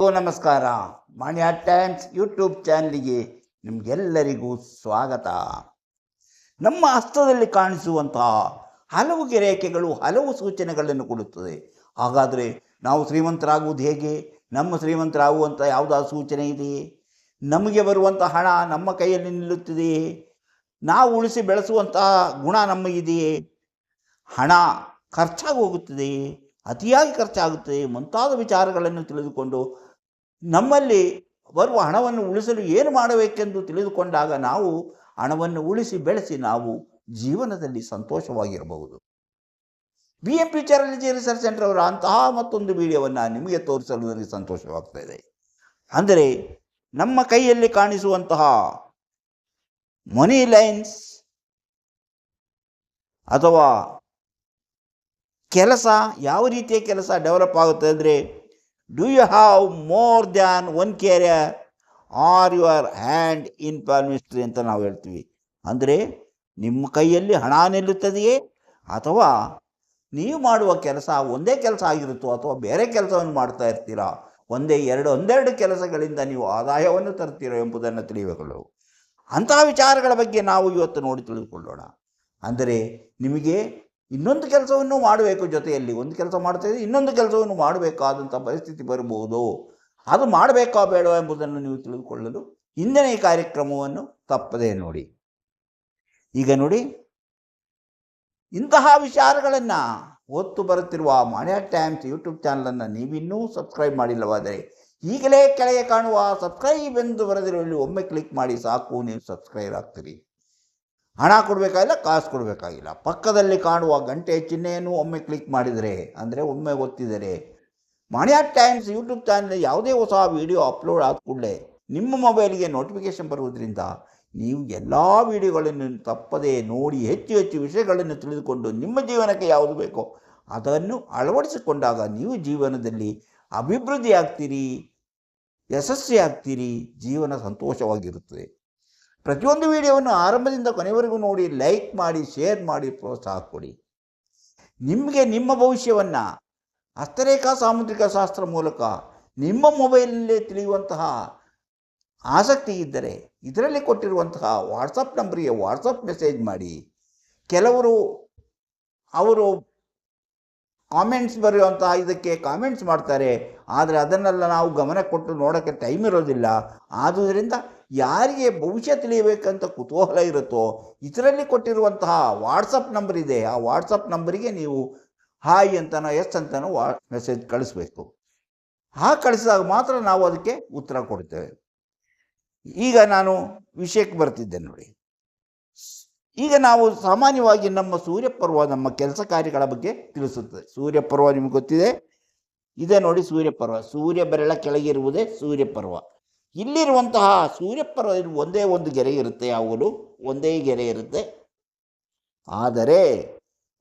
ನಮಸ್ಕಾರ. ಮಾನ್ಯ times YouTube ಚಾನಲ್ಗೆ ನಿಮಗೆಲ್ಲರಿಗೂ ಸ್ವಾಗತ. ನಮ್ಮ ಹಸ್ತದಲ್ಲಿ ಕಾಣಿಸುವಂತಹ ಹಲವು ರೇಖೆಗಳು ಹಲವು ಸೂಚನೆಗಳನ್ನು ಕೊಡುತ್ತದೆ. ಹಾಗಾದರೆ ನಾವು ಶ್ರೀಮಂತರಾಗುವುದು ಹೇಗೆ? ನಮ್ಮ ಶ್ರೀಮಂತರಾಗುವಂಥ ಯಾವುದಾದ್ರು ಸೂಚನೆ ಇದೆಯೇ? ನಮಗೆ ಬರುವಂಥ ಹಣ ನಮ್ಮ ಕೈಯಲ್ಲಿ ನಿಲ್ಲುತ್ತಿದೆಯೇ? ನಾವು ಉಳಿಸಿ ಬೆಳೆಸುವಂತಹ ಗುಣ ನಮಗಿದೆಯೇ ಹಣ ಖರ್ಚಾಗಿ ಹೋಗುತ್ತದೆಯೇ? ಅತಿಯಾಗಿ ಖರ್ಚಾಗುತ್ತದೆ ಮುಂತಾದ ವಿಚಾರಗಳನ್ನು ತಿಳಿದುಕೊಂಡು ನಮ್ಮಲ್ಲಿ ಬರುವ ಹಣವನ್ನು ಉಳಿಸಲು ಏನು ಮಾಡಬೇಕೆಂದು ತಿಳಿದುಕೊಂಡಾಗ ನಾವು ಹಣವನ್ನು ಉಳಿಸಿ ಬೆಳೆಸಿ ನಾವು ಜೀವನದಲ್ಲಿ ಸಂತೋಷವಾಗಿರಬಹುದು. ಬಿ ಎಂ ಪಿ ಚಾರಲಜಿ ರಿಸರ್ಚ್ ಸೆಂಟರ್ ಅವರ ಅಂತಹ ಮತ್ತೊಂದು ವಿಡಿಯೋವನ್ನು ನಿಮಗೆ ತೋರಿಸಲು ನನಗೆ ಸಂತೋಷವಾಗ್ತಾ ಇದೆ. ಅಂದರೆ ನಮ್ಮ ಕೈಯಲ್ಲಿ ಕಾಣಿಸುವಂತಹ ಮನಿ ಲೈನ್ಸ್ ಅಥವಾ ಕೆಲಸ ಯಾವ ರೀತಿಯ ಕೆಲಸ ಡೆವಲಪ್ ಆಗುತ್ತೆ ಅಂದರೆ do you have more than one career are your hand in palmistry ಅಂತ ನಾವು ಹೇಳ್ತೀವಿ. ಅಂದರೆ ನಿಮ್ಮ ಕೈಯಲ್ಲಿ ಹಣ ನಿಲ್ಲುತ್ತದೆಯೇ? ಅಥವಾ ನೀವು ಮಾಡುವ ಕೆಲಸ ಒಂದೇ ಕೆಲಸ ಆಗಿರುತ್ತೋ ಅಥವಾ ಬೇರೆ ಕೆಲಸವನ್ನು ಮಾಡ್ತಾ ಇರ್ತೀರಾ? ಒಂದೇ ಎರಡು ಒಂದೆರಡು ಕೆಲಸಗಳಿಂದ ನೀವು ಆದಾಯವನ್ನು ತರ್ತೀರೋ ಎಂಬುದನ್ನು ತಿಳಿಯಬೇಕು ಅಂತಹ ವಿಚಾರಗಳ ಬಗ್ಗೆ ನಾವು ಇವತ್ತು ನೋಡಿ ತಿಳಿದುಕೊಳ್ಳೋಣ. ಅಂದರೆ ನಿಮಗೆ ಇನ್ನೊಂದು ಕೆಲಸವನ್ನು ಮಾಡಬೇಕು ಜೊತೆಯಲ್ಲಿ, ಒಂದು ಕೆಲಸ ಮಾಡ್ತಾ ಇದ್ದರೆ ಇನ್ನೊಂದು ಕೆಲಸವನ್ನು ಮಾಡಬೇಕಾದಂಥ ಪರಿಸ್ಥಿತಿ ಬರಬಹುದು. ಅದು ಮಾಡಬೇಕಾ ಬೇಡವಾ ಎಂಬುದನ್ನು ನೀವು ತಿಳಿದುಕೊಳ್ಳಲು ಇಂದಿನ ಈ ಕಾರ್ಯಕ್ರಮವನ್ನು ತಪ್ಪದೇ ನೋಡಿ. ಈಗ ನೋಡಿ, ಇಂತಹ ವಿಚಾರಗಳನ್ನು ಒತ್ತು ಬರುತ್ತಿರುವ ಮಾನ್ಯ ಟೈಮ್ಸ್ ಯೂಟ್ಯೂಬ್ ಚಾನಲನ್ನು ನೀವಿನ್ನೂ ಸಬ್ಸ್ಕ್ರೈಬ್ ಮಾಡಿಲ್ಲವಾದರೆ ಈಗಲೇ ಕೆಳಗೆ ಕಾಣುವ ಸಬ್ಸ್ಕ್ರೈಬ್ ಎಂದು ಬರೆದಿರುವಲ್ಲಿ ಒಮ್ಮೆ ಕ್ಲಿಕ್ ಮಾಡಿ ಸಾಕು, ನೀವು ಸಬ್ಸ್ಕ್ರೈಬ್ ಆಗ್ತೀರಿ. ಹಣ ಕೊಡಬೇಕಾಗಿಲ್ಲ, ಕಾಸು ಕೊಡಬೇಕಾಗಿಲ್ಲ. ಪಕ್ಕದಲ್ಲಿ ಕಾಣುವ ಗಂಟೆ ಚಿಹ್ನೆಯನ್ನು ಒಮ್ಮೆ ಕ್ಲಿಕ್ ಮಾಡಿದರೆ, ಅಂದರೆ ಒಮ್ಮೆ ಒತ್ತಿದರೆ ಮಣಿಯಾ ಟೈಮ್ಸ್ ಯೂಟ್ಯೂಬ್ ಚಾನಲ್ ಯಾವುದೇ ಹೊಸ ವಿಡಿಯೋ ಅಪ್ಲೋಡ್ ಆದ ಕೂಡಲೇ ನಿಮ್ಮ ಮೊಬೈಲ್ಗೆ ನೋಟಿಫಿಕೇಷನ್ ಬರುವುದರಿಂದ ನೀವು ಎಲ್ಲ ವಿಡಿಯೋಗಳನ್ನು ತಪ್ಪದೇ ನೋಡಿ ಹೆಚ್ಚು ಹೆಚ್ಚು ವಿಷಯಗಳನ್ನು ತಿಳಿದುಕೊಂಡು ನಿಮ್ಮ ಜೀವನಕ್ಕೆ ಯಾವುದು ಬೇಕೋ ಅದನ್ನು ಅಳವಡಿಸಿಕೊಂಡಾಗ ನೀವು ಜೀವನದಲ್ಲಿ ಅಭಿವೃದ್ಧಿ ಆಗ್ತೀರಿ ಯಶಸ್ವಿ ಆಗ್ತೀರಿ ಜೀವನ ಸಂತೋಷವಾಗಿರುತ್ತದೆ. ಪ್ರತಿಯೊಂದು ವಿಡಿಯೋವನ್ನು ಆರಂಭದಿಂದ ಕೊನೆವರೆಗೂ ನೋಡಿ ಲೈಕ್ ಮಾಡಿ ಶೇರ್ ಮಾಡಿ, ಪ್ರೋತ್ಸಾಹ ಕೊಡಿ. ನಿಮಗೆ ನಿಮ್ಮ ಭವಿಷ್ಯವನ್ನು ಹಸ್ತರೇಖಾ ಸಾಮುದ್ರಿಕ ಶಾಸ್ತ್ರ ಮೂಲಕ ನಿಮ್ಮ ಮೊಬೈಲಲ್ಲೇ ತಿಳಿಯುವಂತಹ ಆಸಕ್ತಿ ಇದ್ದರೆ ಇದರಲ್ಲಿ ಕೊಟ್ಟಿರುವಂತಹ ವಾಟ್ಸಪ್ ನಂಬರಿಗೆ ವಾಟ್ಸಪ್ ಮೆಸೇಜ್ ಮಾಡಿ. ಕೆಲವರು ಅವರು ಕಾಮೆಂಟ್ಸ್ ಬರೆಯುವಂತಹ ಇದಕ್ಕೆ ಕಾಮೆಂಟ್ಸ್ ಮಾಡ್ತಾರೆ. ಆದರೆ ಅದನ್ನೆಲ್ಲ ನಾವು ಗಮನ ಕೊಟ್ಟು ನೋಡೋಕ್ಕೆ ಟೈಮ್ ಇರೋದಿಲ್ಲ. ಆದುದರಿಂದ ಯಾರಿಗೆ ಭವಿಷ್ಯ ತಿಳಿಯಬೇಕಂತ ಕುತೂಹಲ ಇರುತ್ತೋ, ಇದರಲ್ಲಿ ಕೊಟ್ಟಿರುವಂತಹ ವಾಟ್ಸಪ್ ನಂಬರ್ ಇದೆ. ಆ ವಾಟ್ಸಪ್ ನಂಬರಿಗೆ ನೀವು ಹಾಯ್ ಅಂತನೋ ಎಸ್ ಅಂತನೋ ವಾ ಮೆಸೇಜ್ ಕಳಿಸ್ಬೇಕು. ಆ ಕಳಿಸಿದಾಗ ಮಾತ್ರ ನಾವು ಅದಕ್ಕೆ ಉತ್ತರ ಕೊಡ್ತೇವೆ. ಈಗ ನಾನು ವಿಷಯಕ್ಕೆ ಬರ್ತಿದ್ದೆ ನೋಡಿ. ಈಗ ನಾವು ಸಾಮಾನ್ಯವಾಗಿ ನಮ್ಮ ಸೂರ್ಯಪರ್ವ ನಮ್ಮ ಕೆಲಸ ಕಾರ್ಯಗಳ ಬಗ್ಗೆ ತಿಳಿಸುತ್ತದೆ. ಸೂರ್ಯಪರ್ವ ನಿಮ್ಗೆ ಗೊತ್ತಿದೆ. ಇದೆ ನೋಡಿ ಸೂರ್ಯಪರ್ವ ಸೂರ್ಯ ಬೆರಳ ಕೆಳಗಿರುವುದೇ ಸೂರ್ಯಪರ್ವ ಇಲ್ಲಿರುವಂತಹ ಸೂರ್ಯಪರ ಒಂದೇ ಒಂದು ಗೆರೆ ಇರುತ್ತೆ ಯಾವಾಗಲೂ ಒಂದೇ ಗೆರೆ ಇರುತ್ತೆ. ಆದರೆ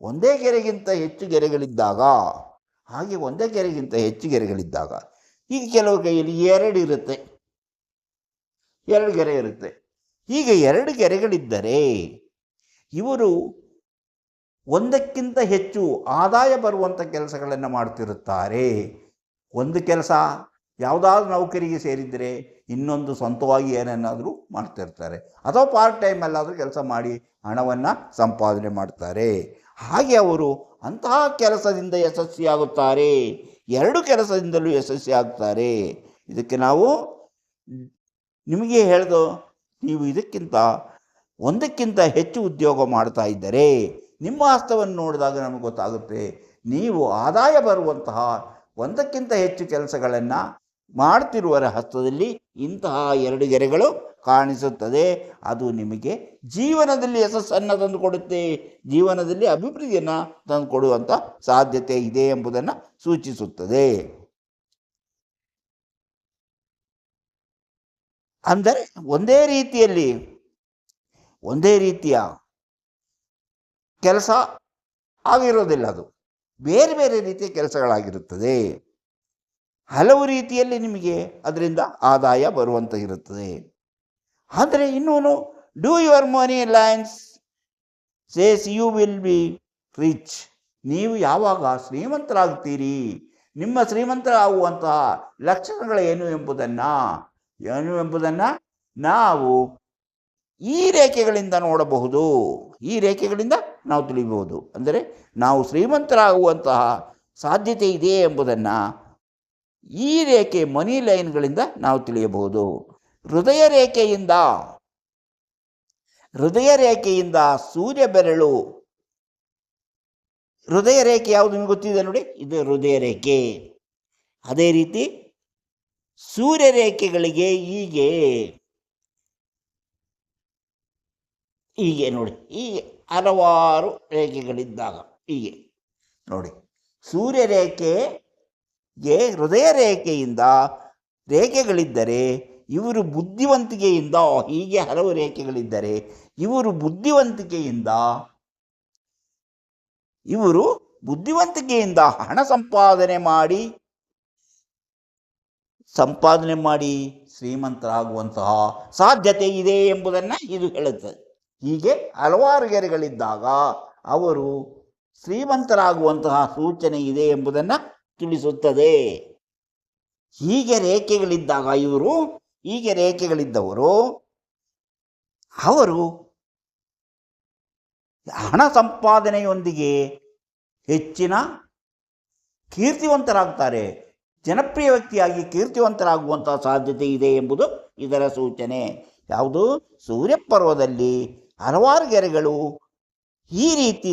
ಒಂದೇ ಗೆರೆಗಿಂತ ಹೆಚ್ಚು ಗೆರೆಗಳಿದ್ದಾಗ, ಹಾಗೆ ಒಂದೇ ಗೆರೆಗಿಂತ ಹೆಚ್ಚು ಗೆರೆಗಳಿದ್ದಾಗ, ಈಗ ಕೆಲವು ಕೈಯಲ್ಲಿ ಎರಡು ಇರುತ್ತೆ. ಎರಡು ಗೆರೆ ಇರುತ್ತೆ. ಹೀಗೆ ಎರಡು ಗೆರೆಗಳಿದ್ದರೆ, ಇವರು ಒಂದಕ್ಕಿಂತ ಹೆಚ್ಚು ಆದಾಯ ಬರುವಂಥ ಕೆಲಸಗಳನ್ನು ಮಾಡ್ತಿರುತ್ತಾರೆ. ಒಂದು ಕೆಲಸ ಯಾವುದಾದ್ರೂ ನೌಕರಿಗೆ ಸೇರಿದರೆ ಇನ್ನೊಂದು ಸ್ವಂತವಾಗಿ ಏನನ್ನಾದರೂ ಮಾಡ್ತಿರ್ತಾರೆ. ಅಥವಾ ಪಾರ್ಟ್ ಟೈಮಲ್ಲಾದರೂ ಕೆಲಸ ಮಾಡಿ ಹಣವನ್ನು ಸಂಪಾದನೆ ಮಾಡ್ತಾರೆ. ಹಾಗೆ ಅವರು ಅಂತಹ ಕೆಲಸದಿಂದ ಯಶಸ್ವಿಯಾಗುತ್ತಾರೆ ಎರಡು ಕೆಲಸದಿಂದಲೂ ಯಶಸ್ವಿಯಾಗುತ್ತಾರೆ ಇದಕ್ಕೆ ನಾವು ನಿಮಗೆ ಹೇಳ್ದು, ನೀವು ಇದಕ್ಕಿಂತ, ಒಂದಕ್ಕಿಂತ ಹೆಚ್ಚು ಉದ್ಯೋಗ ಮಾಡ್ತಾ ಇದ್ದರೆ ನಿಮ್ಮ ಹಸ್ತವನ್ನು ನೋಡಿದಾಗ ನಮಗೆ ಗೊತ್ತಾಗುತ್ತೆ, ನೀವು ಆದಾಯ ಬರುವಂತಹ ಒಂದಕ್ಕಿಂತ ಹೆಚ್ಚು ಕೆಲಸಗಳನ್ನು ಮಾಡ್ತಿರುವರ ಹಸ್ತದಲ್ಲಿ ಇಂತಹ ಎರಡು ಗೆರೆಗಳು ಕಾಣಿಸುತ್ತದೆ. ಅದು ನಿಮಗೆ ಜೀವನದಲ್ಲಿ ಯಶಸ್ಸನ್ನು ತಂದುಕೊಡುತ್ತೆ ಜೀವನದಲ್ಲಿ ಅಭಿವೃದ್ಧಿಯನ್ನು ತಂದುಕೊಡುವಂಥ ಸಾಧ್ಯತೆ ಇದೆ ಎಂಬುದನ್ನು ಸೂಚಿಸುತ್ತದೆ. ಅಂದರೆ ಒಂದೇ ರೀತಿಯಲ್ಲಿ, ಒಂದೇ ರೀತಿಯ ಕೆಲಸ ಆಗಿರೋದಿಲ್ಲ ಅದು. ಬೇರೆ ಬೇರೆ ರೀತಿಯ ಕೆಲಸಗಳಾಗಿರುತ್ತದೆ. ಹಲವು ರೀತಿಯಲ್ಲಿ ನಿಮಗೆ ಅದರಿಂದ ಆದಾಯ ಬರುವಂತ ಇರುತ್ತದೆ. ಆದರೆ ಇನ್ನೂ do your money lines says you will be rich ನೀವು ಯಾವಾಗ ಶ್ರೀಮಂತರಾಗ್ತೀರಿ ನಿಮ್ಮ ಶ್ರೀಮಂತರಾಗುವಂತಹ ಲಕ್ಷಣಗಳೇನು ಎಂಬುದನ್ನು, ಏನು ಎಂಬುದನ್ನು ನಾವು ಈ ರೇಖೆಗಳಿಂದ ನೋಡಬಹುದು. ಈ ರೇಖೆಗಳಿಂದ ನಾವು ತಿಳಿಯಬಹುದು. ಅಂದರೆ ನಾವು ಶ್ರೀಮಂತರಾಗುವಂತಹ ಸಾಧ್ಯತೆ ಇದೆ ಎಂಬುದನ್ನು ಈ ರೇಖೆ ಮನಿ ಲೈನ್ಗಳಿಂದ ನಾವು ತಿಳಿಯಬಹುದು. ಹೃದಯ ರೇಖೆಯಿಂದ ಹೃದಯ ರೇಖೆಯಿಂದ ಸೂರ್ಯ ಬೆರಳು. ಹೃದಯ ರೇಖೆ ಯಾವುದು ನಿಮಗೆ ಗೊತ್ತಿದೆ ನೋಡಿ? ಇದು ಹೃದಯ ರೇಖೆ. ಅದೇ ರೀತಿ ಸೂರ್ಯ ರೇಖೆಗಳಿಗೆ ಹೀಗೆ ಹೀಗೆ ನೋಡಿ, ಹೀಗೆ ಹಲವಾರು ರೇಖೆಗಳಿದ್ದಾಗ, ಹೀಗೆ ನೋಡಿ. ಸೂರ್ಯ ರೇಖೆಗೆ ಹೃದಯ ರೇಖೆಯಿಂದ ರೇಖೆಗಳಿದ್ದರೆ, ಇವರು ಬುದ್ಧಿವಂತಿಕೆಯಿಂದ, ಹೀಗೆ ಹಲವು ರೇಖೆಗಳಿದ್ದರೆ, ಇವರು ಬುದ್ಧಿವಂತಿಕೆಯಿಂದ ಇವರು ಬುದ್ಧಿವಂತಿಕೆಯಿಂದ ಹಣ ಸಂಪಾದನೆ ಮಾಡಿ ಸಂಪಾದನೆ ಮಾಡಿ ಶ್ರೀಮಂತರಾಗುವಂತಹ ಸಾಧ್ಯತೆ ಇದೆ ಎಂಬುದನ್ನು ಇದು ಹೇಳುತ್ತದೆ ಹೀಗೆ ಹಲವಾರು ಗೆರೆಗಳಿದ್ದಾಗ ಅವರು ಶ್ರೀಮಂತರಾಗುವಂತಹ ಸೂಚನೆ ಇದೆ ಎಂಬುದನ್ನು ತಿಳಿಸುತ್ತದೆ ಹೀಗೆ ರೇಖೆಗಳಿದ್ದಾಗ ಇವರು, ಹೀಗೆ ರೇಖೆಗಳಿದ್ದವರು, ಅವರು ಹಣ ಸಂಪಾದನೆಯೊಂದಿಗೆ ಹೆಚ್ಚಿನ ಕೀರ್ತಿವಂತರಾಗ್ತಾರೆ ಜನಪ್ರಿಯ ವ್ಯಕ್ತಿಯಾಗಿ ಕೀರ್ತಿವಂತರಾಗುವಂತಹ ಸಾಧ್ಯತೆ ಇದೆ ಎಂಬುದು ಇದರ ಸೂಚನೆ. ಯಾವುದು? ಸೂರ್ಯಪರ್ವದಲ್ಲಿ ಹಲವಾರು ಗೆರೆಗಳು ಈ ರೀತಿ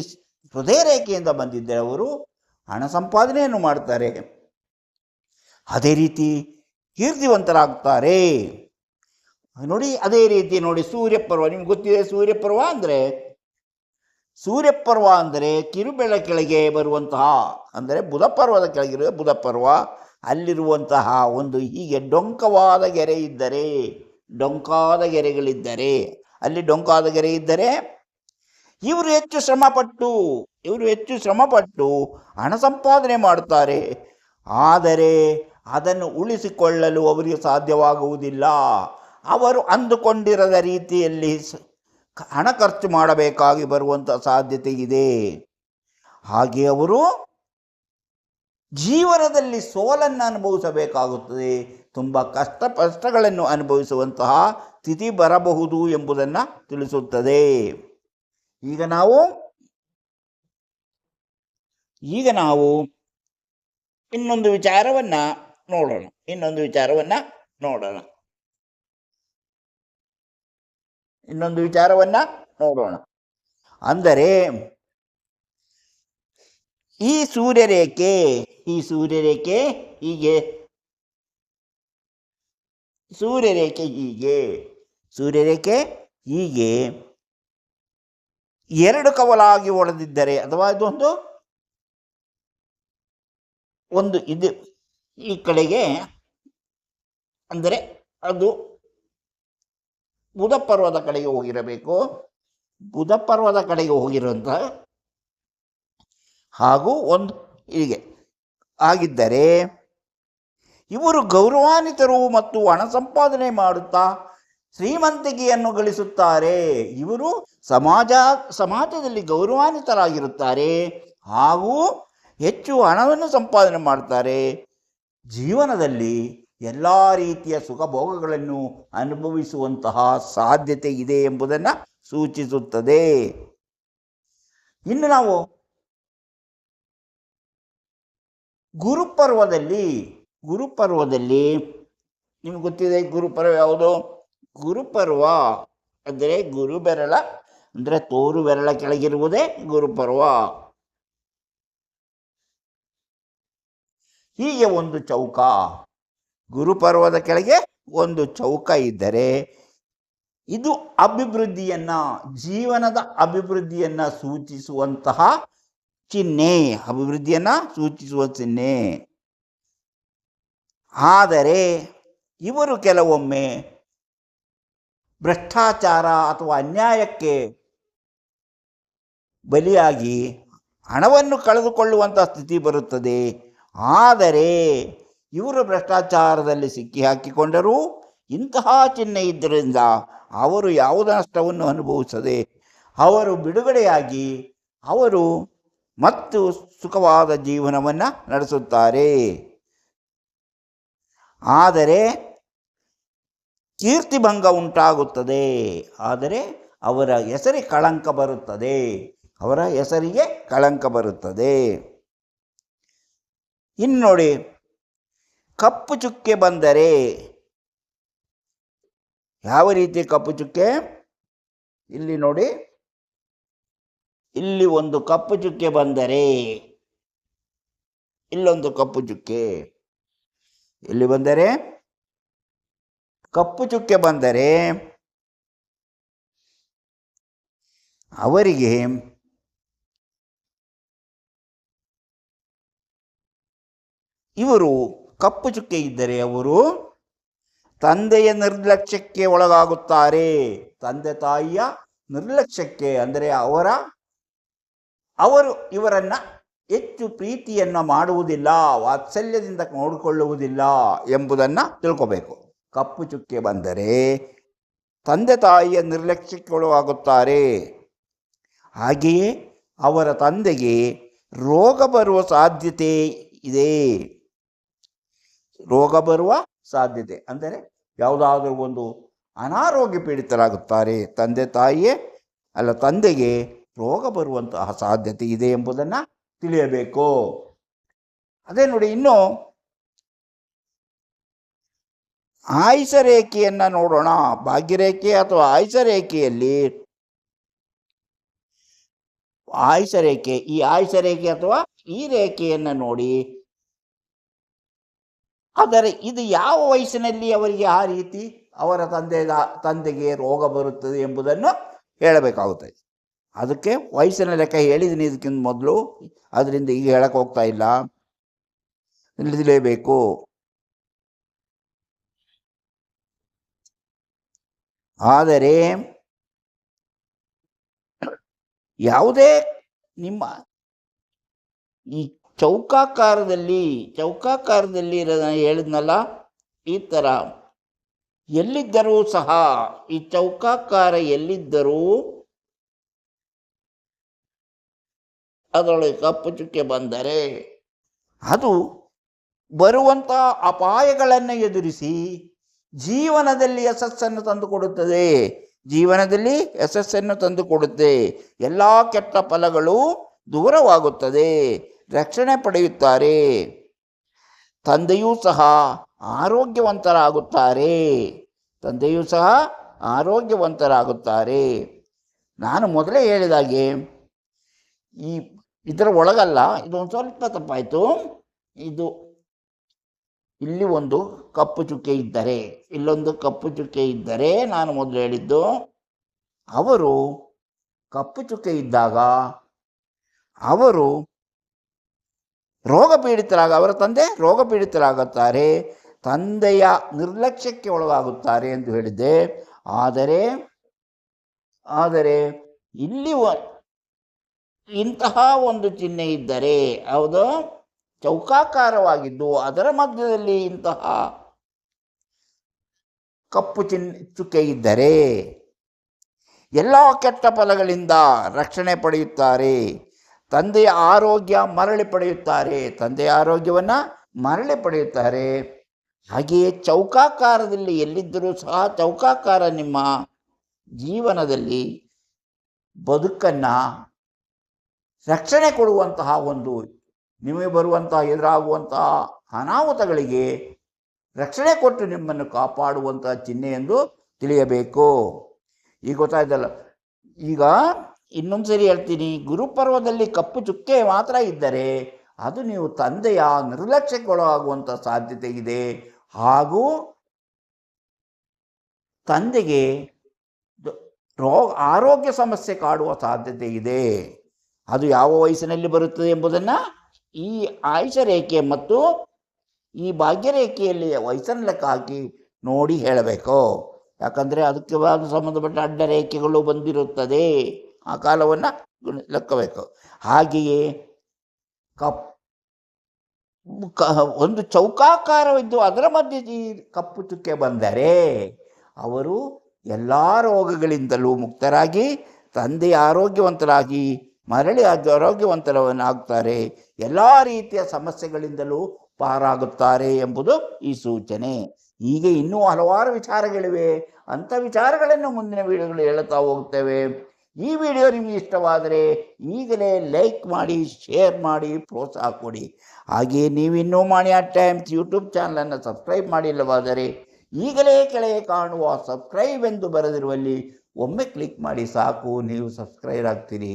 ಹೃದಯ ರೇಖೆಯಿಂದ ಬಂದಿದ್ದರೆ ಅವರು ಹಣ ಸಂಪಾದನೆಯನ್ನು ಮಾಡ್ತಾರೆ ಅದೇ ರೀತಿ ಕೀರ್ತಿವಂತರಾಗ್ತಾರೆ ನೋಡಿ, ಅದೇ ರೀತಿ ನೋಡಿ, ಸೂರ್ಯಪರ್ವ, ನಿಮ್ಗೆ ಗೊತ್ತಿದೆ ಸೂರ್ಯಪರ್ವ ಅಂದರೆ ಸೂರ್ಯಪರ್ವ ಅಂದರೆ ಕಿರುಬೆಳ ಕೆಳಗೆ ಬರುವಂತಹ, ಅಂದರೆ ಬುಧಪರ್ವದ ಕೆಳಗಿರುವ ಬುಧಪರ್ವ, ಅಲ್ಲಿರುವಂತಹ ಒಂದು ಹೀಗೆ ಡೊಂಕವಾದ ಗೆರೆ ಇದ್ದರೆ, ಡೊಂಕಾದ ಗೆರೆಗಳಿದ್ದರೆ, ಅಲ್ಲಿ ಡೊಂಕಾದ ಗೆರೆ ಇದ್ದರೆ ಇವರು ಹೆಚ್ಚು ಶ್ರಮಪಟ್ಟು, ಇವರು ಹೆಚ್ಚು ಶ್ರಮಪಟ್ಟು ಹಣ ಸಂಪಾದನೆ ಮಾಡುತ್ತಾರೆ ಆದರೆ ಅದನ್ನು ಉಳಿಸಿಕೊಳ್ಳಲು ಅವರಿಗೆ ಸಾಧ್ಯವಾಗುವುದಿಲ್ಲ. ಅವರು ಅಂದುಕೊಂಡಿರದ ರೀತಿಯಲ್ಲಿ ಹಣ ಖರ್ಚು ಮಾಡಬೇಕಾಗಿ ಬರುವಂಥ ಸಾಧ್ಯತೆ ಇದೆ. ಹಾಗೆ ಅವರು ಜೀವನದಲ್ಲಿ ಸೋಲನ್ನು ಅನುಭವಿಸಬೇಕಾಗುತ್ತದೆ. ತುಂಬ ಕಷ್ಟ ಕಷ್ಟಗಳನ್ನು ಅನುಭವಿಸುವಂತಹ ಸ್ಥಿತಿ ಬರಬಹುದು ಎಂಬುದನ್ನು ತಿಳಿಸುತ್ತದೆ. ಈಗ ನಾವು ಈಗ ನಾವು ಇನ್ನೊಂದು ವಿಚಾರವನ್ನ ನೋಡೋಣ. ಇನ್ನೊಂದು ವಿಚಾರವನ್ನ ನೋಡೋಣ. ಇನ್ನೊಂದು ವಿಚಾರವನ್ನ ನೋಡೋಣ. ಅಂದರೆ ಈ ಸೂರ್ಯರೇಖೆ ಈ ಸೂರ್ಯರೇಖೆ ಹೀಗೆ. ಸೂರ್ಯರೇಖೆ ಹೀಗೆ. ಸೂರ್ಯರೇಖೆ ಹೀಗೆ. ಎರಡು ಕವಲಾಗಿ ಒಡೆದಿದ್ದರೆ, ಅಥವಾ ಇದೊಂದು, ಒಂದು ಇದು ಈ ಕಡೆಗೆ, ಅಂದರೆ ಅದು ಬುಧ ಪರ್ವದ ಕಡೆಗೆ ಹೋಗಿರಬೇಕು. ಬುಧ ಪರ್ವದ ಕಡೆಗೆ ಹೋಗಿರುವಂಥ, ಹಾಗೂ ಒಂದು ಹೀಗೆ ಆಗಿದ್ದರೆ, ಇವರು ಗೌರವಾನ್ವಿತರು ಮತ್ತು ಹಣ ಸಂಪಾದನೆ ಮಾಡುತ್ತಾ ಶ್ರೀಮಂತಿಕೆಯನ್ನು ಗಳಿಸುತ್ತಾರೆ. ಇವರು ಸಮಾಜ, ಸಮಾಜದಲ್ಲಿ ಗೌರವಾನ್ವಿತರಾಗಿರುತ್ತಾರೆ. ಹಾಗೂ ಹೆಚ್ಚು ಹಣವನ್ನು ಸಂಪಾದನೆ ಮಾಡ್ತಾರೆ. ಜೀವನದಲ್ಲಿ ಎಲ್ಲ ರೀತಿಯ ಸುಖ ಭೋಗಗಳನ್ನು ಅನುಭವಿಸುವಂತಹ ಸಾಧ್ಯತೆ ಇದೆ ಎಂಬುದನ್ನು ಸೂಚಿಸುತ್ತದೆ. ಇನ್ನು ನಾವು ಗುರುಪರ್ವದಲ್ಲಿ ಗುರುಪರ್ವದಲ್ಲಿ ನಿಮ್ಗೆ ಗೊತ್ತಿದೆ ಗುರುಪರ್ವ ಯಾವುದು? ಗುರುಪರ್ವ ಅಂದರೆ ಗುರು ಬೆರಳ ಅಂದರೆ ತೋರು ಬೆರಳ ಕೆಳಗಿರುವುದೇ ಗುರುಪರ್ವ. ಹೀಗೆ ಒಂದು ಚೌಕ, ಗುರುಪರ್ವದ ಕೆಳಗೆ ಒಂದು ಚೌಕ ಇದ್ದರೆ ಇದು ಅಭಿವೃದ್ಧಿಯನ್ನ, ಜೀವನದ ಅಭಿವೃದ್ಧಿಯನ್ನ ಸೂಚಿಸುವಂತಹ ಚಿಹ್ನೆ, ಅಭಿವೃದ್ಧಿಯನ್ನ ಸೂಚಿಸುವ ಚಿಹ್ನೆ. ಆದರೆ ಇವರು ಕೆಲವೊಮ್ಮೆ ಭ್ರಷ್ಟಾಚಾರ ಅಥವಾ ಅನ್ಯಾಯಕ್ಕೆ ಬಲಿಯಾಗಿ ಹಣವನ್ನು ಕಳೆದುಕೊಳ್ಳುವಂಥ ಸ್ಥಿತಿ ಬರುತ್ತದೆ. ಆದರೆ ಇವರು ಭ್ರಷ್ಟಾಚಾರದಲ್ಲಿ ಸಿಕ್ಕಿ ಹಾಕಿಕೊಂಡರೂ ಇಂತಹ ಚಿಹ್ನೆ ಇದ್ದರಿಂದ ಅವರು ಯಾವುದ ನಷ್ಟವನ್ನು ಅನುಭವಿಸದೆ ಅವರು ಬಿಡುಗಡೆಯಾಗಿ ಅವರು ಮತ್ತು ಸುಖವಾದ ಜೀವನವನ್ನು ನಡೆಸುತ್ತಾರೆ. ಆದರೆ ಕೀರ್ತಿಭಂಗ ಉಂಟಾಗುತ್ತದೆ. ಆದರೆ ಅವರ ಹೆಸರಿಗೆ ಕಳಂಕ ಬರುತ್ತದೆ. ಅವರ ಹೆಸರಿಗೆ ಕಳಂಕ ಬರುತ್ತದೆ. ಇನ್ನು ನೋಡಿ, ಕಪ್ಪು ಚುಕ್ಕೆ ಬಂದರೆ ಯಾವ ರೀತಿ ಕಪ್ಪು ಚುಕ್ಕೆ? ಇಲ್ಲಿ ನೋಡಿ, ಇಲ್ಲಿ ಒಂದು ಕಪ್ಪು ಚುಕ್ಕೆ ಬಂದರೆ, ಇಲ್ಲೊಂದು ಕಪ್ಪು ಚುಕ್ಕೆ. ಇಲ್ಲಿ ಬಂದರೆ ಕಪ್ಪು ಚುಕ್ಕೆ ಬಂದರೆ ಅವರಿಗೆ ಇವರು ಕಪ್ಪು ಚುಕ್ಕೆ ಇದ್ದರೆ ಅವರು ತಂದೆಯ ನಿರ್ಲಕ್ಷ್ಯಕ್ಕೆ ಒಳಗಾಗುತ್ತಾರೆ. ತಂದೆ ತಾಯಿಯ ನಿರ್ಲಕ್ಷ್ಯಕ್ಕೆ ಅಂದರೆ ಅವರ, ಅವರು ಇವರನ್ನ ಹೆಚ್ಚು ಪ್ರೀತಿಯನ್ನು ಮಾಡುವುದಿಲ್ಲ, ವಾತ್ಸಲ್ಯದಿಂದ ನೋಡಿಕೊಳ್ಳುವುದಿಲ್ಲ ಎಂಬುದನ್ನು ತಿಳ್ಕೋಬೇಕು. ಕಪ್ಪು ಚುಕ್ಕೆ ಬಂದರೆ ತಂದೆ ತಾಯಿಯ ನಿರ್ಲಕ್ಷ್ಯಕ್ಕೊಳಗಾಗುತ್ತಾರೆ ಹಾಗೆಯೇ ಅವರ ತಂದೆಗೆ ರೋಗ ಬರುವ ಸಾಧ್ಯತೆ ಇದೆ. ರೋಗ ಬರುವ ಸಾಧ್ಯತೆ ಅಂದರೆ ಯಾವುದಾದ್ರೂ ಒಂದು ಅನಾರೋಗ್ಯ ಪೀಡಿತರಾಗುತ್ತಾರೆ. ತಂದೆ ತಾಯಿಯೇ ಅಲ್ಲ, ತಂದೆಗೆ ರೋಗ ಬರುವಂತಹ ಸಾಧ್ಯತೆ ಇದೆ ಎಂಬುದನ್ನು ತಿಳಿಯಬೇಕು. ಅದೇ ನೋಡಿ, ಇನ್ನು ಆಯುಷ ರೇಖೆಯನ್ನು ನೋಡೋಣ. ಭಾಗ್ಯರೇಖೆ ಅಥವಾ ಆಯುಷ ರೇಖೆಯಲ್ಲಿ ಆಯುಷ ರೇಖೆ ಈ ಆಯುಷ ರೇಖೆ ಅಥವಾ ಈ ರೇಖೆಯನ್ನು ನೋಡಿ. ಆದರೆ ಇದು ಯಾವ ವಯಸ್ಸಿನಲ್ಲಿ ಅವರಿಗೆ ಆ ರೀತಿ ಅವರ ತಂದೆ, ತಂದೆಗೆ ರೋಗ ಬರುತ್ತದೆ ಎಂಬುದನ್ನು ಹೇಳಬೇಕಾಗುತ್ತದೆ ಅದಕ್ಕೆ ವಯಸ್ಸಿನ ಲೆಕ್ಕ ಹೇಳಿದ್ದೀನಿ ಇದಕ್ಕಿಂತ ಮೊದಲು. ಅದರಿಂದ ಈಗ ಹೇಳಕ್ಕೆ ಹೋಗ್ತಾ ಇಲ್ಲ. ತಿಳಿದಿಲೇಬೇಕು. ಆದರೆ ಯಾವುದೇ ನಿಮ್ಮ ಈ ಚೌಕಾಕಾರದಲ್ಲಿ ಚೌಕಾಕಾರದಲ್ಲಿ ಇರ ಹೇಳಿದ್ನಲ್ಲ, ಈ ಥರ ಎಲ್ಲಿದ್ದರೂ ಸಹ ಈ ಚೌಕಾಕಾರ ಎಲ್ಲಿದ್ದರೂ ಅದರೊಳಗೆ ಕಪ್ಪು ಚುಕ್ಕೆ ಬಂದರೆ ಅದು ಬರುವಂಥ ಅಪಾಯಗಳನ್ನು ಎದುರಿಸಿ ಜೀವನದಲ್ಲಿ ಯಶಸ್ಸನ್ನು ತಂದುಕೊಡುತ್ತದೆ. ಜೀವನದಲ್ಲಿ ಯಶಸ್ಸನ್ನು ತಂದುಕೊಡುತ್ತೆ. ಎಲ್ಲ ಕೆಟ್ಟ ಫಲಗಳು ದೂರವಾಗುತ್ತದೆ. ರಕ್ಷಣೆ ಪಡೆಯುತ್ತಾರೆ. ತಂದೆಯೂ ಸಹ ಆರೋಗ್ಯವಂತರಾಗುತ್ತಾರೆ. ತಂದೆಯೂ ಸಹ ಆರೋಗ್ಯವಂತರಾಗುತ್ತಾರೆ. ನಾನು ಮೊದಲೇ ಹೇಳಿದಾಗೆ ಈ ಇದರ ಒಳಗಲ್ಲ, ಇದೊಂದು ಸ್ವಲ್ಪ ತಪ್ಪಾಯಿತು. ಇದು ಇಲ್ಲಿ ಒಂದು ಕಪ್ಪು ಚುಕ್ಕೆ ಇದ್ದರೆ, ಇಲ್ಲೊಂದು ಕಪ್ಪು ಚುಕ್ಕೆ ಇದ್ದರೆ ನಾನು ಮೊದಲು ಹೇಳಿದ್ದು, ಅವರು ಕಪ್ಪು ಚುಕ್ಕೆ ಇದ್ದಾಗ ಅವರು ರೋಗ ಪೀಡಿತರಾಗ ಅವರ ತಂದೆ ರೋಗ ಪೀಡಿತರಾಗುತ್ತಾರೆ ತಂದೆಯ ನಿರ್ಲಕ್ಷ್ಯಕ್ಕೆ ಒಳಗಾಗುತ್ತಾರೆ ಎಂದು ಹೇಳಿದ್ದೆ. ಆದರೆ ಆದರೆ ಇಲ್ಲಿ ಇಂತಹ ಒಂದು ಚಿಹ್ನೆ ಇದ್ದರೆ, ಹೌದು ಚೌಕಾಕಾರವಾಗಿದ್ದು ಅದರ ಮಧ್ಯದಲ್ಲಿ ಇಂತಹ ಕಪ್ಪು ಚಿನ್, ಚುಕ್ಕೆ ಇದ್ದರೆ ಎಲ್ಲ ಕೆಟ್ಟ ಫಲಗಳಿಂದ ರಕ್ಷಣೆ ಪಡೆಯುತ್ತಾರೆ. ತಂದೆಯ ಆರೋಗ್ಯ ಮರಳಿ ಪಡೆಯುತ್ತಾರೆ. ತಂದೆಯ ಆರೋಗ್ಯವನ್ನು ಮರಳಿ ಪಡೆಯುತ್ತಾರೆ. ಹಾಗೆಯೇ ಚೌಕಾಕಾರದಲ್ಲಿ ಎಲ್ಲಿದ್ದರೂ ಸಹ ಚೌಕಾಕಾರ ನಿಮ್ಮ ಜೀವನದಲ್ಲಿ ಬದುಕನ್ನು ರಕ್ಷಣೆ ಕೊಡುವಂತಹ ಒಂದು ನಿಮಗೆ ಬರುವಂತಹ ಎದುರಾಗುವಂತಹ ಅನಾಹುತಗಳಿಗೆ ರಕ್ಷಣೆ ಕೊಟ್ಟು ನಿಮ್ಮನ್ನು ಕಾಪಾಡುವಂತಹ ಚಿಹ್ನೆ ಎಂದು ತಿಳಿಯಬೇಕು. ಈಗ ಗೊತ್ತಾಯ್ತಲ್ಲ, ಈಗ ಇನ್ನೊಂದು ಸರಿ ಹೇಳ್ತೀನಿ, ಗುರುಪರ್ವದಲ್ಲಿ ಕಪ್ಪು ಚುಕ್ಕೆ ಮಾತ್ರ ಇದ್ದರೆ ಅದು ನೀವು ತಂದೆಯ ನಿರ್ಲಕ್ಷ್ಯಕ್ಕೊಳಗಾಗುವಂಥ ಸಾಧ್ಯತೆ ಇದೆ. ಹಾಗೂ ತಂದೆಗೆ ರೋಗ, ಆರೋಗ್ಯ ಸಮಸ್ಯೆ ಕಾಡುವ ಸಾಧ್ಯತೆ ಇದೆ. ಅದು ಯಾವ ವಯಸ್ಸಿನಲ್ಲಿ ಬರುತ್ತದೆ ಎಂಬುದನ್ನು ಈ ಆಯುಷ ರೇಖೆ ಮತ್ತು ಈ ಭಾಗ್ಯರೇಖೆಯಲ್ಲಿ ವಯಸ್ಸನ್ನು ಲೆಕ್ಕ ಹಾಕಿ ನೋಡಿ ಹೇಳಬೇಕು. ಯಾಕಂದರೆ ಅದಕ್ಕೆ ಸಂಬಂಧಪಟ್ಟ ಅಡ್ಡ ರೇಖೆಗಳು ಬಂದಿರುತ್ತದೆ. ಆ ಕಾಲವನ್ನು ಲೆಕ್ಕಬೇಕು. ಹಾಗೆಯೇ ಕಪ್ ಒಂದು ಚೌಕಾಕಾರವಿದ್ದು ಅದರ ಮಧ್ಯೆ ಕಪ್ಪು ಚುಕ್ಕೆ ಬಂದರೆ ಅವರು ಎಲ್ಲ ರೋಗಗಳಿಂದಲೂ ಮುಕ್ತರಾಗಿ, ತಂದೆಯ ಆರೋಗ್ಯವಂತರಾಗಿ ಮರಳಿ ಅದು ಆರೋಗ್ಯವಂತರವನ್ನಾಗ್ತಾರೆ ಎಲ್ಲ ರೀತಿಯ ಸಮಸ್ಯೆಗಳಿಂದಲೂ ಪಾರಾಗುತ್ತಾರೆ ಎಂಬುದು ಈ ಸೂಚನೆ. ಹೀಗೆ ಇನ್ನೂ ಹಲವಾರು ವಿಚಾರಗಳಿವೆ. ಅಂಥ ವಿಚಾರಗಳನ್ನು ಮುಂದಿನ ವಿಡಿಯೋಗಳು ಹೇಳುತ್ತಾ ಹೋಗ್ತೇವೆ. ಈ ವಿಡಿಯೋ ನಿಮಗೆ ಇಷ್ಟವಾದರೆ ಈಗಲೇ ಲೈಕ್ ಮಾಡಿ, ಶೇರ್ ಮಾಡಿ, ಪ್ರೋತ್ಸಾಹ ಕೊಡಿ. ಹಾಗೆಯೇ ನೀವಿನ್ನೂ ಆ ಟೈಮ್ಸ್ ಯೂಟ್ಯೂಬ್ ಚಾನಲನ್ನು ಸಬ್ಸ್ಕ್ರೈಬ್ ಮಾಡಿಲ್ಲವಾದರೆ ಈಗಲೇ ಕೆಳಗೆ ಕಾಣುವ ಸಬ್ಸ್ಕ್ರೈಬ್ ಎಂದು ಬರೆದಿರುವಲ್ಲಿ ಒಮ್ಮೆ ಕ್ಲಿಕ್ ಮಾಡಿ ಸಾಕು. ನೀವು ಸಬ್ಸ್ಕ್ರೈಬ್ ಆಗ್ತೀರಿ.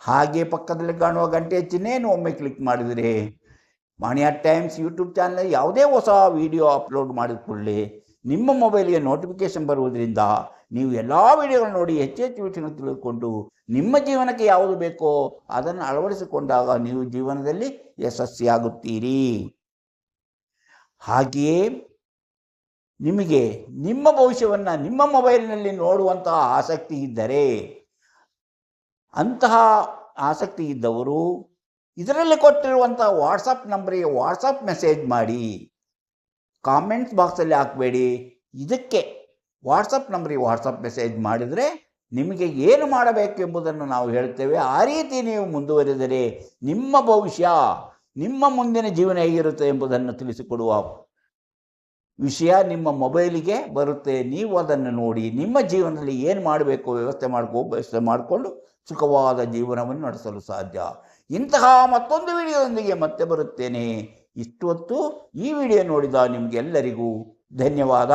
ಹಾಗೆ ಪಕ್ಕದಲ್ಲಿ ಕಾಣುವ ಗಂಟೆ ಚಿಹ್ನೆಯನ್ನು ಒಮ್ಮೆ ಕ್ಲಿಕ್ ಮಾಡಿದರೆ? ಮಾಣಿಯ ಟೈಮ್ಸ್ ಯೂಟ್ಯೂಬ್ ಚಾನಲ್ ಯಾವುದೇ ಹೊಸ ವಿಡಿಯೋ ಅಪ್ಲೋಡ್ ಮಾಡಿದ ಕೂಡಲೇ ನಿಮ್ಮ ಮೊಬೈಲ್ಗೆ ನೋಟಿಫಿಕೇಶನ್ ಬರುವುದರಿಂದ ನೀವು ಎಲ್ಲ ವಿಡಿಯೋಗಳನ್ನು ನೋಡಿ ಹೆಚ್ಚು ಹೆಚ್ಚು ವಿಷಯಗಳನ್ನು ತಿಳಿದುಕೊಂಡು ನಿಮ್ಮ ಜೀವನಕ್ಕೆ ಯಾವುದು ಬೇಕೋ ಅದನ್ನು ಅಳವಡಿಸಿಕೊಂಡಾಗ ನೀವು ಜೀವನದಲ್ಲಿ ಯಶಸ್ವಿಯಾಗುತ್ತೀರಿ. ಹಾಗೆಯೇ ನಿಮಗೆ ನಿಮ್ಮ ಭವಿಷ್ಯವನ್ನು ನಿಮ್ಮ ಮೊಬೈಲ್ನಲ್ಲಿ ನೋಡುವಂತಹ ಆಸಕ್ತಿ ಇದ್ದರೆ ಅಂತಹ ಆಸಕ್ತಿ ಇದ್ದವರು ಇದರಲ್ಲಿ ಕೊಟ್ಟಿರುವಂಥ ವಾಟ್ಸಪ್ ನಂಬರಿಗೆ ವಾಟ್ಸಪ್ ಮೆಸೇಜ್ ಮಾಡಿ ಕಾಮೆಂಟ್ಸ್ ಬಾಕ್ಸಲ್ಲಿ ಹಾಕಬೇಡಿ. ಇದಕ್ಕೆ ವಾಟ್ಸಪ್ ನಂಬರಿಗೆ ವಾಟ್ಸಪ್ ಮೆಸೇಜ್ ಮಾಡಿದರೆ ನಿಮಗೆ ಏನು ಮಾಡಬೇಕು ಎಂಬುದನ್ನು ನಾವು ಹೇಳ್ತೇವೆ. ಆ ರೀತಿ ನೀವು ಮುಂದುವರೆದರೆ ನಿಮ್ಮ ಭವಿಷ್ಯ ನಿಮ್ಮ ಮುಂದಿನ ಜೀವನ ಹೇಗಿರುತ್ತೆ ಎಂಬುದನ್ನು ತಿಳಿಸಿಕೊಡುವ ವಿಷಯ ನಿಮ್ಮ ಮೊಬೈಲಿಗೆ ಬರುತ್ತೆ. ನೀವು ಅದನ್ನು ನೋಡಿ ನಿಮ್ಮ ಜೀವನದಲ್ಲಿ ಏನು ಮಾಡಬೇಕು ವ್ಯವಸ್ಥೆ ಮಾಡ್ಕೋ, ವ್ಯವಸ್ಥೆ ಮಾಡಿಕೊಂಡು ಸುಖವಾದ ಜೀವನವನ್ನು ನಡೆಸಲು ಸಾಧ್ಯ. ಇಂತಹ ಮತ್ತೊಂದು ವಿಡಿಯೋದೊಂದಿಗೆ ಮತ್ತೆ ಬರುತ್ತೇನೆ. ಇಷ್ಟೊತ್ತು ಈ ವಿಡಿಯೋ ನೋಡಿದ ನಿಮಗೆಲ್ಲರಿಗೂ ಧನ್ಯವಾದ.